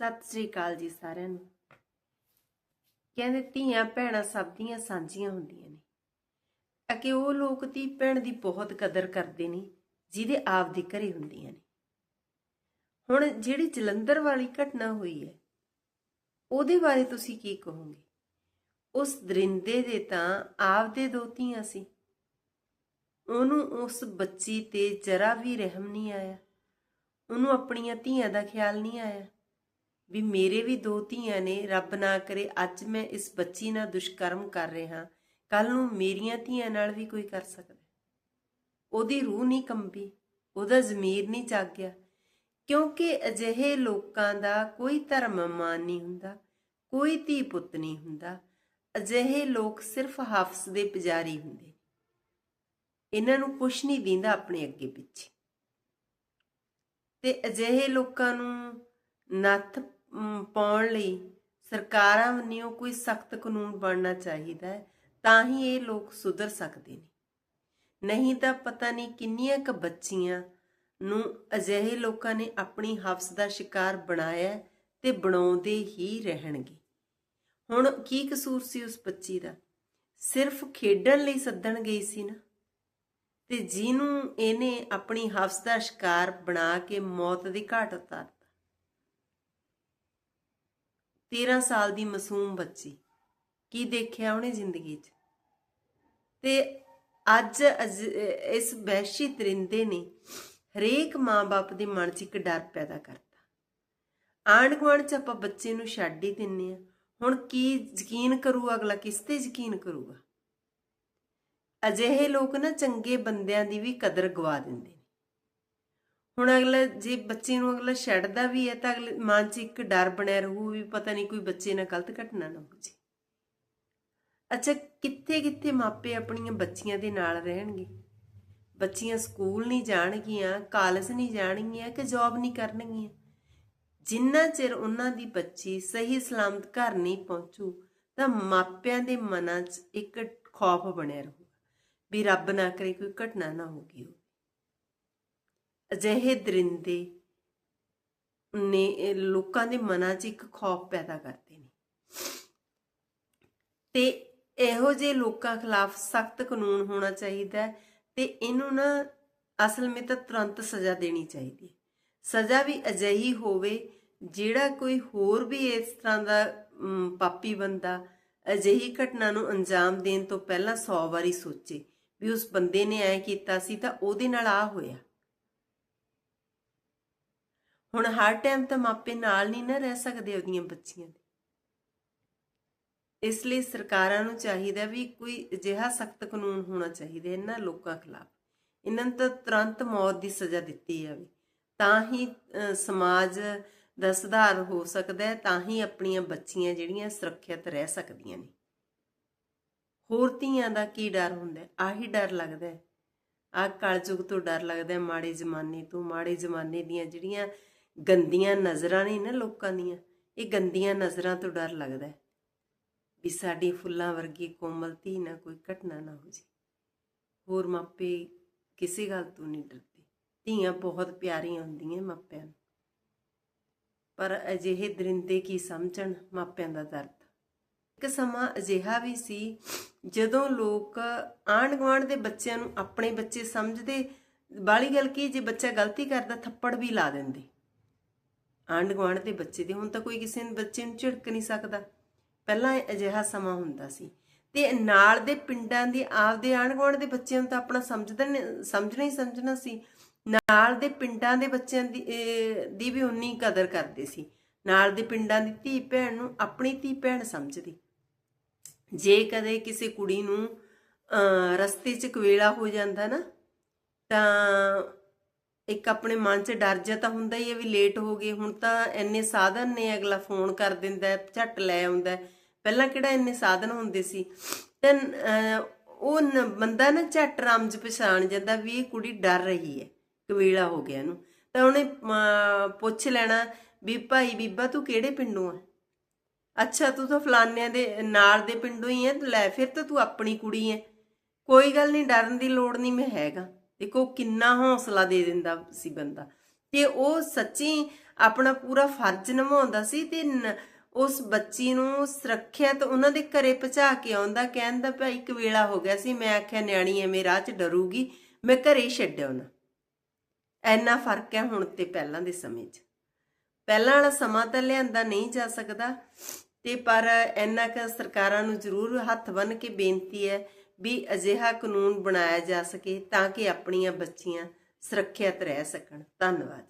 ਸਤਿ ਸ੍ਰੀ ਅਕਾਲ ਜੀ ਸਾਰਿਆਂ ਨੂੰ। ਕਹਿੰਦੇ ਧੀਆਂ ਭੈਣਾਂ ਸਭ ਦੀਆਂ ਸਾਂਝੀਆਂ ਹੁੰਦੀਆਂ ਨੇ। ਅਕੇ ਉਹ ਲੋਕ ਧੀ ਭੈਣ ਦੀ ਬਹੁਤ ਕਦਰ ਕਰਦੇ ਨੇ, ਜਿਹਦੇ ਆਪ ਦੇ ਘਰੇ ਹੁੰਦੀਆਂ ਨੇ। ਹੁਣ ਜਿਹੜੀ ਜਲੰਧਰ ਵਾਲੀ ਘਟਨਾ ਹੋਈ ਹੈ, ਉਹਦੇ ਬਾਰੇ ਤੁਸੀਂ ਕੀ ਕਹੋਗੇ? ਉਸ ਦਰਿੰਦੇ ਦੇ ਤਾਂ ਆਪ ਦੇ ਦੋ ਧੀਆਂ ਸੀ। ਉਹਨੂੰ ਉਸ ਬੱਚੀ ਤੇ ਜਰਾ ਵੀ ਰਹਿਮ ਨਹੀਂ ਆਇਆ। ਉਹਨੂੰ ਆਪਣੀਆਂ ਧੀਆਂ ਦਾ ਖਿਆਲ ਨਹੀਂ ਆਇਆ। ਵੀ ਮੇਰੇ ਵੀ ਦੋ ਧੀਆਂ ਨੇ, ਰੱਬ ਨਾ ਕਰੇ ਅੱਜ ਮੈਂ ਇਸ ਬੱਚੀ ਨਾਲ ਦੁਸ਼ਕਰਮ ਕਰ ਰਿਹਾ ਕੱਲ ਨੂੰ ਮੇਰੀਆਂ ਧੀਆਂ ਨਾਲ ਵੀ ਕੋਈ ਕਰ ਸਕਦਾ ਉਹਦੀ ਰੂਹ ਨਹੀਂ ਕੰਬੀ, ਉਹਦਾ ਜ਼ਮੀਰ ਨਹੀਂ ਜਾਗਿਆ। ਕਿਉਂਕਿ ਅਜਿਹੇ ਲੋਕਾਂ ਦਾ ਕੋਈ ਧਰਮ ਮਾਨ ਨਹੀਂ ਹੁੰਦਾ, ਕੋਈ ਧੀ ਪੁੱਤ ਨਹੀਂ ਹੁੰਦਾ। ਅਜਿਹੇ ਲੋਕ ਸਿਰਫ ਹਾਫਸ ਦੇ ਪੁਜਾਰੀ ਹੁੰਦੇ ਇਹਨਾਂ ਨੂੰ ਕੁਝ ਨਹੀਂ ਦਿੰਦਾ ਆਪਣੇ ਅੱਗੇ ਪਿੱਛੇ। ਤੇ ਅਜਿਹੇ ਲੋਕਾਂ ਨੂੰ ਨੱਥ ਪਾਉਣ ਲਈ ਸਰਕਾਰਾਂ ਵੱਲੋਂ ਕੋਈ ਸਖਤ ਕਾਨੂੰਨ ਬਣਨਾ ਚਾਹੀਦਾ ਹੈ, ਤਾਂ ਹੀ ਇਹ ਲੋਕ ਸੁਧਰ ਸਕਦੇ ਨੇ। ਨਹੀਂ ਤਾਂ ਪਤਾ ਨਹੀਂ ਕਿੰਨੀਆਂ ਕ ਬੱਚੀਆਂ ਨੂੰ ਅਜਿਹੇ ਲੋਕਾਂ ਨੇ ਆਪਣੀ ਹਫਸ ਦਾ ਸ਼ਿਕਾਰ ਬਣਾਇਆ ਹੈ ਤੇ ਬਣਾਉਂਦੇ ਹੀ ਰਹਿਣਗੇ। ਹੁਣ ਕੀ ਕਸੂਰ ਸੀ ਉਸ ਬੱਚੀ ਦਾ? ਸਿਰਫ ਖੇਡਣ ਲਈ ਸੱਦਣ ਗਈ ਸੀ ਨਾ। ਤੇ ਜਿਹਨੂੰ ਇਹਨੇ ਆਪਣੀ ਹਫ਼ਸ ਦਾ ਸ਼ਿਕਾਰ ਬਣਾ ਕੇ ਮੌਤ ਦੀ ਘਾਟ ਉਤਾਰ 13 ਸਾਲ ਦੀ ਮਾਸੂਮ ਬੱਚੀ। ਕੀ ਦੇਖਿਆ ਉਹਨੇ ਜ਼ਿੰਦਗੀ 'ਚ? ਤੇ ਅੱਜ ਅਜ- ਇਸ ਵਹਿਸ਼ੀ ਤਰਿੰਦੇ ਨੇ ਹਰੇਕ ਮਾਂ-ਬਾਪ ਦੇ ਮਨ 'ਚ ਇੱਕ ਡਰ ਪੈਦਾ ਕਰਤਾ। ਆਂਢ ਗੁਆਂਢ 'ਚ ਆਪਾਂ ਬੱਚੇ ਨੂੰ ਛੱਡ ਹੀ ਦਿੰਨੇ ਆ ਹੁਣ ਕੀ ਯਕੀਨ ਕਰੂ ਅਗਲਾ, ਕਿਸ ਤੇ ਯਕੀਨ ਕਰੂਗਾ? ਅਜਿਹੇ ਲੋਕ ਨਾ ਚੰਗੇ ਬੰਦਿਆਂ ਦੀ ਵੀ ਕਦਰ ਗਵਾ ਦਿੰਦੇ। ਹੁਣ ਅਗਲਾ, ਜੇ ਬੱਚੇ ਨੂੰ ਅਗਲਾ ਛੱਡਦਾ ਵੀ ਹੈ ਤਾਂ ਅਗਲੇ ਮਨ 'ਚ ਇੱਕ ਡਰ ਬਣਿਆ ਰਹੂ ਵੀ ਪਤਾ ਨਹੀਂ ਕੋਈ ਬੱਚੇ ਨਾਲ ਗਲਤ ਘਟਨਾ ਨਾ ਹੋ ਜੇ। ਅੱਛਾ ਕਿੱਥੇ ਕਿੱਥੇ ਮਾਪੇ ਆਪਣੀਆਂ ਬੱਚੀਆਂ ਦੇ ਨਾਲ ਰਹਿਣਗੇ? ਬੱਚੀਆਂ ਸਕੂਲ ਨਹੀਂ ਜਾਣਗੀਆਂ, ਕਾਲਜ ਨਹੀਂ ਜਾਣਗੀਆਂ ਕਿ ਜੌਬ ਨਹੀਂ ਕਰਨਗੀਆਂ? ਜਿੰਨਾ ਚਿਰ ਉਹਨਾਂ ਦੀ ਬੱਚੀ ਸਹੀ ਸਲਾਮਤ ਘਰ ਨਹੀਂ ਪਹੁੰਚੂ, ਤਾਂ ਮਾਪਿਆਂ ਦੇ ਮਨਾਂ 'ਚ ਇੱਕ ਖੌਫ ਬਣਿਆ ਰਹੂਗਾ ਵੀ ਰੱਬ ਨਾ ਕਰੇ ਕੋਈ ਘਟਨਾ ਨਾ ਹੋ ਗਈ ਹੋਵੇ। ਅਜਿਹੇ ਦਰਿੰਦੇ ਨੇ ਲੋਕਾਂ ਦੇ ਮਨਾਂ 'ਚ ਇੱਕ ਖੌਫ ਪੈਦਾ ਕਰਦੇ ਨੇ। ਤੇ ਇਹੋ ਜਿਹੇ ਲੋਕਾਂ ਖਿਲਾਫ ਸਖਤ ਕਾਨੂੰਨ ਹੋਣਾ ਚਾਹੀਦਾ ਤੇ ਇਹਨੂੰ ਨਾ ਅਸਲ ਵਿੱਚ ਤਾਂ ਤੁਰੰਤ ਸਜ਼ਾ ਦੇਣੀ ਚਾਹੀਦੀ ਹੈ। ਸਜ਼ਾ ਵੀ ਅਜਿਹੀ ਹੋਵੇ ਜਿਹੜਾ ਕੋਈ ਹੋਰ ਵੀ ਇਸ ਤਰ੍ਹਾਂ ਦਾ ਪਾਪੀ ਬੰਦਾ ਅਜਿਹੀ ਘਟਨਾ ਨੂੰ ਅੰਜਾਮ ਦੇਣ ਤੋਂ ਪਹਿਲਾਂ 100 ਵਾਰੀ ਸੋਚੇ ਵੀ ਉਸ ਬੰਦੇ ਨੇ ਐ ਕੀਤਾ ਸੀ ਤਾਂ ਉਹਦੇ ਨਾਲ ਆ ਹੋਇਆ। ਹੁਣ ਹਰ ਟਾਈਮ ਤਾਂ ਮਾਪੇ ਨਾਲ ਨਹੀਂ ਨਾ ਰਹਿ ਸਕਦੇ ਉਹਦੀਆਂ ਬੱਚੀਆਂ ਦੇ। ਇਸ ਲਈ ਸਰਕਾਰਾਂ ਨੂੰ ਚਾਹੀਦਾ ਵੀ ਕੋਈ ਅਜਿਹਾ ਸਖਤ ਕਾਨੂੰਨ ਹੋਣਾ ਚਾਹੀਦਾ ਇਹਨਾਂ ਲੋਕਾਂ ਖਿਲਾਫ। ਇਹਨਾਂ ਨੂੰ ਤਾਂ ਤੁਰੰਤ ਮੌਤ ਦੀ ਸਜ਼ਾ ਦਿੱਤੀ ਜਾਵੇ। ਤਾਂ ਹੀ ਸਮਾਜ ਦਾ ਸੁਧਾਰ ਹੋ ਸਕਦਾ ਹੈ, ਤਾਂ ਹੀ ਆਪਣੀਆਂ ਬੱਚੀਆਂ ਜਿਹੜੀਆਂ ਸੁਰੱਖਿਅਤ ਰਹਿ ਸਕਦੀਆਂ ਨੇ। ਹੋਰ ਧੀਆਂ ਦਾ ਕੀ ਡਰ ਹੁੰਦਾ ਆਹੀ ਡਰ ਲੱਗਦਾ ਹੈ। ਆ ਕਲਯੁਗ ਤੋਂ ਡਰ ਲੱਗਦਾ ਮਾੜੇ ਜ਼ਮਾਨੇ ਤੋਂ, ਮਾੜੇ ਜ਼ਮਾਨੇ ਦੀਆਂ ਜਿਹੜੀਆਂ ਗੰਦੀਆਂ ਨਜ਼ਰਾਂ ਨੇ ਨਾ ਲੋਕਾਂ ਦੀਆਂ, ਇਹ ਗੰਦੀਆਂ ਨਜ਼ਰਾਂ ਤੋਂ ਡਰ ਲੱਗਦਾ ਹੈ ਵੀ ਸਾਡੀ ਫੁੱਲਾਂ ਵਰਗੀ ਕੋਮਲ ਧੀ ਨਾ ਕੋਈ ਘਟਨਾ ਨਾ ਹੋ ਜੇ। ਹੋਰ ਮਾਪੇ ਕਿਸੇ ਗੱਲ ਤੋਂ ਨਹੀਂ ਡਰਦੇ। ਧੀਆਂ ਬਹੁਤ ਪਿਆਰੀਆਂ ਹੁੰਦੀਆਂ ਮਾਪਿਆਂ ਨੂੰ। ਪਰ ਅਜਿਹੇ ਦਰਿੰਦੇ ਕੀ ਸਮਝਣ ਮਾਪਿਆਂ ਦਾ ਦਰਦ? ਇੱਕ ਸਮਾਂ ਅਜਿਹਾ ਵੀ ਸੀ, ਜਦੋਂ ਲੋਕ ਆਂਢ ਗੁਆਂਢ ਦੇ ਬੱਚਿਆਂ ਨੂੰ ਆਪਣੇ ਬੱਚੇ ਸਮਝਦੇ ਬਾਲੀ ਗੱਲ ਕੀ ਜੇ ਬੱਚਾ ਗਲਤੀ ਕਰਦਾ, ਥੱਪੜ ਵੀ ਲਾ ਦਿੰਦੇ। ਆਂਢ ਗੁਆਂਢ ਦੇ ਬੱਚੇ ਦੇ ਹੁਣ ਤਾਂ ਕੋਈ ਕਿਸੇ ਨੂੰ ਬੱਚੇ ਨੂੰ ਝਿੜਕ ਨਹੀਂ ਸਕਦਾ। ਪਹਿਲਾਂ ਅਜਿਹਾ ਸਮਾਂ ਹੁੰਦਾ ਸੀ। ਤੇ ਨਾਲ ਦੇ ਪਿੰਡਾਂ ਦੇ ਆਪਦੇ ਆਂਢ ਗੁਆਂਢ ਦੇ ਬੱਚਿਆਂ ਨੂੰ ਤਾਂ ਆਪਣਾ ਸਮਝਦਾ ਸਮਝਣਾ ਹੀ ਸਮਝਣਾ ਸੀ। ਨਾਲ ਦੇ ਪਿੰਡਾਂ ਦੇ ਬੱਚਿਆਂ ਦੀ ਦੀ ਵੀ ਉਨੀ ਕਦਰ ਕਰਦੇ ਸੀ। ਨਾਲ ਦੇ ਪਿੰਡਾਂ ਦੀ ਧੀ ਭੈਣ ਨੂੰ ਆਪਣੀ ਧੀ ਭੈਣ ਸਮਝਦੀ। ਜੇ ਕਦੇ ਕਿਸੇ ਕੁੜੀ ਨੂੰ ਅਹ, ਰਸਤੇ 'ਚ ਕਵੇਲਾ ਹੋ ਜਾਂਦਾ ਨਾ ਤਾਂ ਇੱਕ ਆਪਣੇ ਮਨ 'ਚ ਡਰ ਜਿਹਾ ਤਾਂ ਹੁੰਦਾ ਹੀ ਹੈ ਵੀ ਲੇਟ ਹੋ ਗਏ, ਹੁਣ ਤਾਂ ਇੰਨੇ ਸਾਧਨ ਨੇ ਅਗਲਾ ਫੋਨ ਕਰ ਦਿੰਦਾ, ਝੱਟ ਲੈ ਆਉਂਦਾ। ਪਹਿਲਾਂ ਕਿਹੜਾ ਇੰਨੇ ਸਾਧਨ ਹੁੰਦੇ ਸੀ? ਤੇ ਉਹ ਬੰਦਾ ਨਾ ਝੱਟ ਰਮਜ ਪਛਾਣ ਜਾਂਦਾ ਵੀ ਇਹ ਕੁੜੀ ਡਰ ਰਹੀ ਹੈ ਕਵੇਲਾ ਹੋ ਗਿਆ ਇਹਨੂੰ। ਤਾਂ ਉਹਨੇ ਪੁੱਛ ਲੈਣਾ ਵੀ ਭਾਈ ਬੀਬਾ ਤੂੰ ਕਿਹੜੇ ਪਿੰਡੋਂ ਆ? ਅੱਛਾ, ਤੂੰ ਤਾਂ ਫਲਾਨਿਆਂ ਦੇ ਨਾਲ ਦੇ ਪਿੰਡੋਂ ਹੀ ਹੈ, ਲੈ ਫਿਰ ਤਾਂ ਤੂੰ ਆਪਣੀ ਕੁੜੀ ਹੈ। ਕੋਈ ਗੱਲ ਨਹੀਂ ਡਰਨ ਦੀ ਲੋੜ ਨਹੀਂ ਮੈਂ ਹੈਗਾ। ਦੇਖੋ ਕਿੰਨਾ ਹੌਸਲਾ ਦੇ ਦਿੰਦਾ ਸੀ ਬੰਦਾ। ਤੇ ਉਹ ਸੱਚੀ ਆਪਣਾ ਪੂਰਾ ਫਰਜ਼ ਨਿਭਾਉਂਦਾ ਸੀ ਤੇ ਉਸ ਬੱਚੀ ਨੂੰ ਸੁਰੱਖਿਅਤ ਉਹਨਾਂ ਦੇ ਘਰੇ ਪਹੁੰਚਾ ਕੇ ਆਉਂਦਾ ਕਹਿੰਦਾ ਭਾਈ ਇੱਕ ਵੇਲਾ ਹੋ ਗਿਆ ਸੀ, ਮੈਂ ਆਖਿਆ, ਨਿਆਣੀ, ਐਵੇਂ ਰਾਹ 'ਚ ਡਰੂਗੀ, ਮੈਂ ਘਰੇ ਛੱਡਿਆ ਉਹਨਾਂ ਐਨਾ ਫ਼ਰਕ ਹੈ ਹੁਣ ਤੇ ਪਹਿਲਾਂ ਦੇ ਸਮੇਂ 'ਚ। ਪਹਿਲਾਂ ਵਾਲਾ ਸਮਾਂ ਤਾਂ ਲਿਆਂਦਾ ਨਹੀਂ ਜਾ ਸਕਦਾ, ਤੇ ਪਰ ਇੰਨਾ ਕੁ ਸਰਕਾਰਾਂ ਨੂੰ ਜ਼ਰੂਰ ਹੱਥ ਬੰਨ ਕੇ ਬੇਨਤੀ ਹੈ ਵੀ ਅਜਿਹਾ ਕਾਨੂੰਨ ਬਣਾਇਆ ਜਾ ਸਕੇ ਤਾਂ ਕਿ ਆਪਣੀਆਂ ਬੱਚੀਆਂ ਸੁਰੱਖਿਅਤ ਰਹਿ ਸਕਣ। ਧੰਨਵਾਦ।